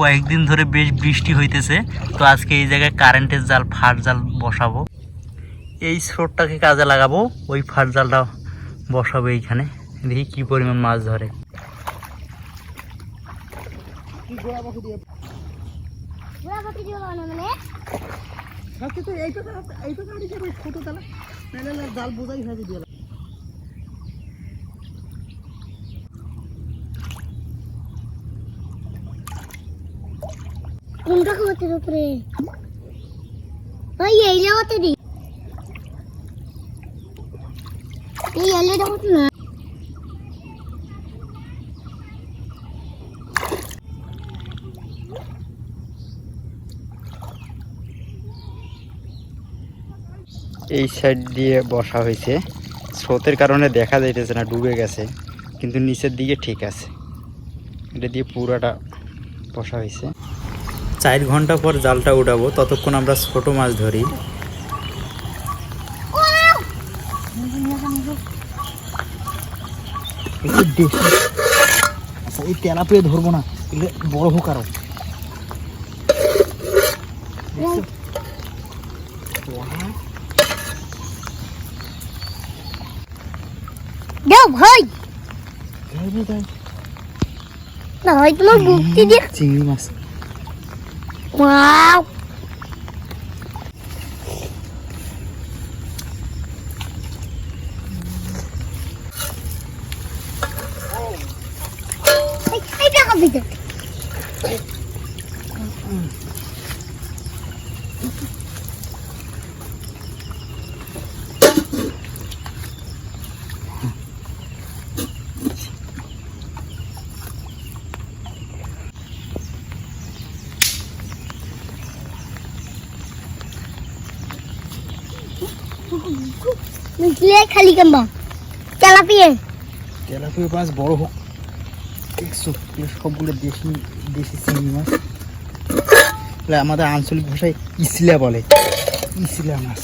কয়েকদিন ধরে বেশ বৃষ্টি হইতেছে, তো আজকে এই জায়গায় কারেন্টের জাল ফাট জাল বসাবো। এই স্রোতটাকে কাজে লাগাবো, ওই ফাট জালটা বসাবো এইখানে। দেখি কি পরিমাণ মাছ ধরে। গোলাপতি দিয়ে বানানো মানে কোনটা খাওয়াতে তোরে ভাই, এই লাগাতে দি। এই এলেটা হতো না। এই সাইড দিয়ে বসা হয়েছে। স্রোতের কারণে দেখা যাইতেছে না, ডুবে গেছে। কিন্তু নিচের দিকে ঠিক আছে। এটা দিয়ে পুরাটা বসা হয়েছে। চার ঘণ্টা পর জালটা উঠাবো ততক্ষণ আমরা ছোট মাছ ধরি। আচ্ছা এই তেলাপিয়া ধরবো না এগুলো বড় হোক আরও। ভাই। না ভাই তোমার বুকটি দিয়ে চিংড়ি মাছ। ওয়াও এই এই টাকা দিতে মিশলে খালি কেমন তেলাপিয়ে। তেলাপিয়া মাছ বড় হোক। দেখছ সবগুলো দেশি দেশি চিংড়ি মাছ। আমাদের আঞ্চলিক ভাষায় ইসলা বলে। ইসলা মাছ।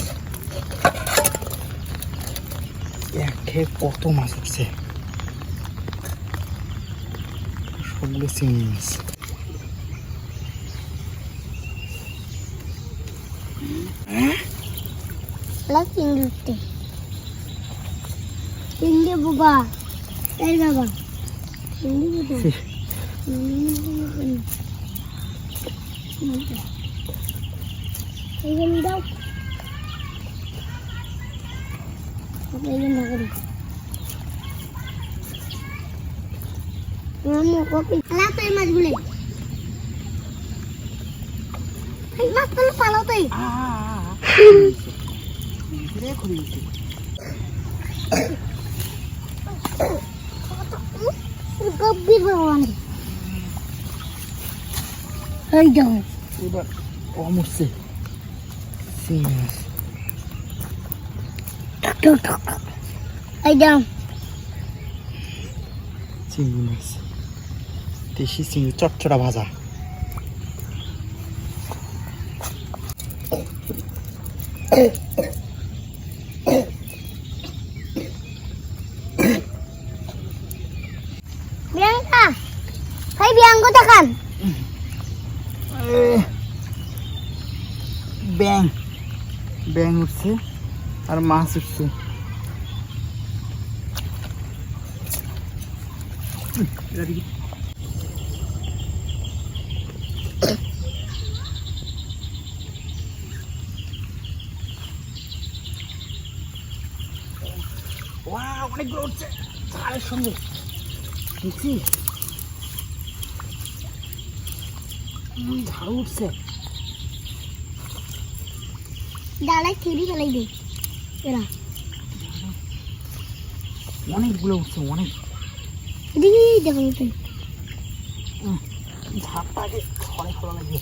এক কত মাছ উঠছে? সবগুলো চিংড়ি মাছ। baba. Ver baba. Şimdi burada. Elim dok. Elim dok. Mama kopi. Alah tu emas boleh. Emas tu palau tu. Ah. Ini kau ni. দাও এইখানে নাগরি পালাও তো এই মাছগুলি এই মাছগুলো পালাও তো এই গভীর ভগবান এই যাও এবার কম উঠছে চিংড়ি মাছ ঠক ঠক ঠক এই যাও চিংড়ি মাছ দেশি চিংড়ি চটচড়া ভাজা বিয়াঙ্কা ভাই দেখান ব্যাং ব্যাং উঠছে আর মাছ উঠছে। অনেকগুলো উঠছে। ঝাড়ের সঙ্গে। দেখছি ঝাড়ু উঠছে ডালাই ছিঁড়ি ফেলাই দে এরা অনেকগুলো উঠছে অনেক এদিকে দেখো তুই ঝাড়টা আগে ছড়ে ফেলা লাগবে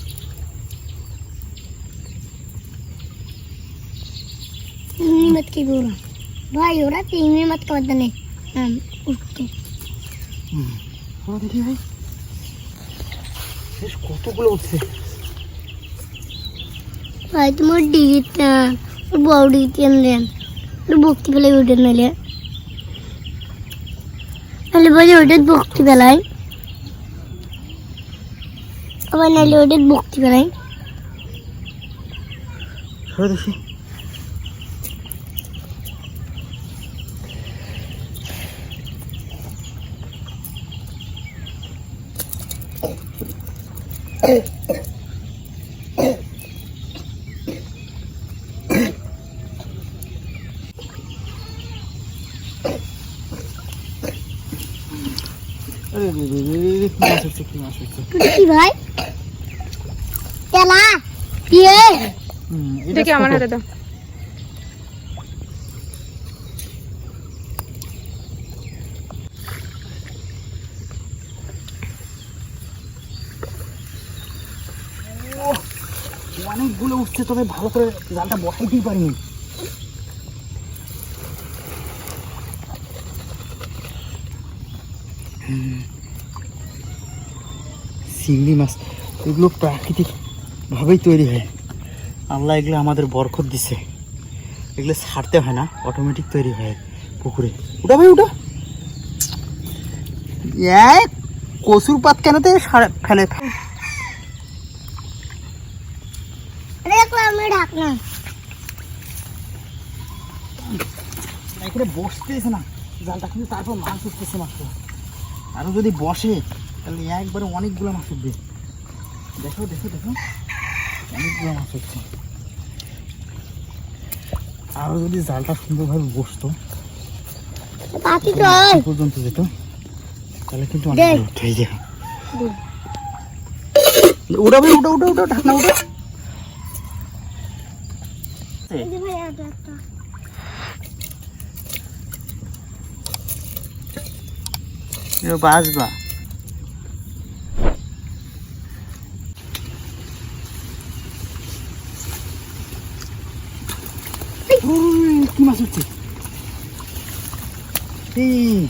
চিংড়ি মাছ কি বলো ভাই ওরা চিংড়ি মাছ খাবার জানে হ্যাঁ উঠতে ওরা দেখি ভাই বেশ কতগুলো উঠছে? ভাই তোমার ডিগিটা বড় ডিগিটি আনলেন ভক্তি পেলে উঠে নিলে তাহলে বলে ওটা ভক্তি পেলায় আবার নাহলে আরে রে রে রে রে, কি কি কি ভাই? তেলা দিয়ে। এটা দেখি আমার হাতে দাও। অনেকগুলো উঠছে, তবে ভালো করে জালটা বসাইতেই পারিনি। চিংড়ি মাছ, এগুলো প্রাকৃতিক ভাবেই তৈরি হয়। আল্লাহ এগুলো আমাদের বরকত দিছে। এগুলো ছাড়তে হয় না অটোমেটিক তৈরি হয় পুকুরে। উঠা ভাই, উঠা। এক কচুর পাত কেনতে সারা- ফেলে? আমি ঢাকনা। এখানে বসতেছে না জালটা কিন্তু তারপর মাছ উঠতেছে মাত্র। আরও যদি বসে তাহলে একবারে অনেকগুলো মাছ উঠবে। দেখো দেখো দেখো। অনেকগুলো মাছ উঠছে। আরও যদি জালটা সুন্দরভাবে বসতো পর্যন্ত যেত। তাহলে কিন্তু। অনেক উঠে যাবে উঠাবে উঠা উঠা উঠা ঢাকনা উঠা। বাসবা কি মাছ হচ্ছে এই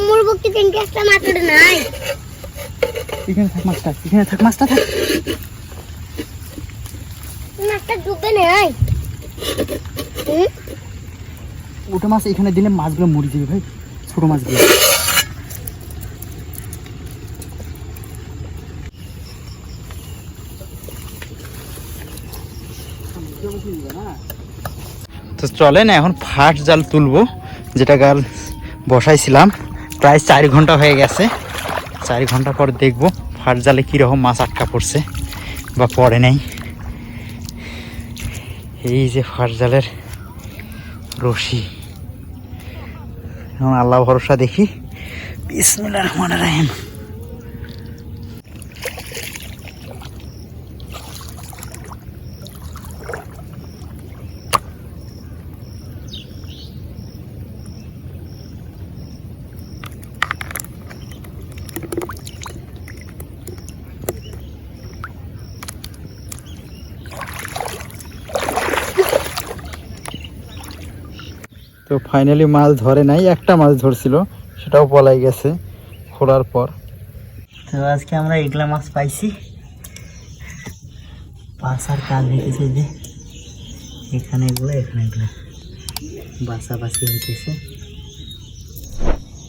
মোর বকতে তিনটে একটা মাত্র নাই এখানে থাক মাছটা এখানে থাক মাছটা থাক। মাছটা ডুবে নাই। হুম? ওটা মাছ এখানে দিলে মাছগুলো মরে যাবে ভাই ছোট মাছগুলো তো চলেন এখন ফার্স্ট জাল তুলবো যেটা গাল বসাইছিলাম প্রায় চার ঘণ্টা হয়ে গেছে। চার ঘণ্টা পর দেখব ফার জালে কীরকম মাছ আটকা পড়ছে বা পড়ে নেই। এই যে ফার জালের রশি আল্লাহ ভরসা দেখি। বিসমুল্লা রহমান রাহিম। তো ফাইনালি মাছ ধরে নাই, একটা মাছ ধরছিল, সেটাও পলাই গেছে খোলার পর। তো আজকে আমরা এগুলা মাছ পাইছি। বাসার কাজ হইতেছে যে এখানে এগুলো এখানে এগুলো। বাসা বাসি হইতেছে।